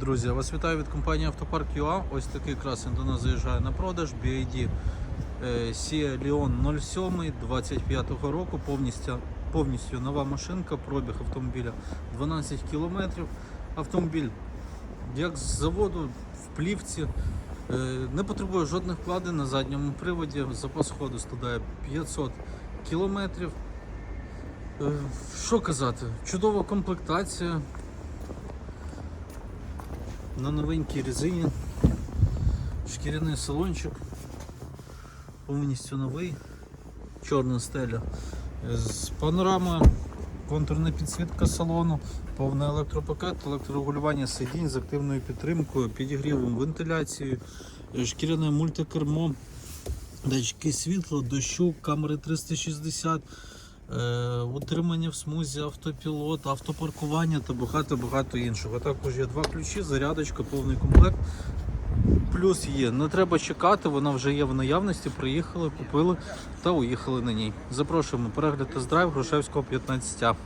Друзі, я вас вітаю від компанії Автопарк ЮА. Ось такий красень до нас заїжджає на продаж. BID Sea Leon 07 25-го року. Повністю, повністю нова машинка, пробіг автомобіля 12 км. Автомобіль як з заводу в плівці. Е, Не потребує жодних вкладень на задньому приводі. Запас ходу складає 500 кілометрів. Е, Що казати? Чудова комплектація. На новенькій резині. Шкіряний салончик. Повністю новий. Чорна стеля. З панорамою, контурна підсвітка салону, повний електропакет, електрорегулювання сидінь з активною підтримкою, підігрівом, вентиляцією, шкіряне мультикермо, датчики світла, дощу, камери 360. Е, утримання в смузі, автопілот, автопаркування та багато-багато іншого. Також є два ключі, зарядочка, повний комплект. Плюс є, не треба чекати, вона вже є в наявності. Приїхали, купили та уїхали на ній. Запрошуємо перегляд тест-драйв Грушевського 15.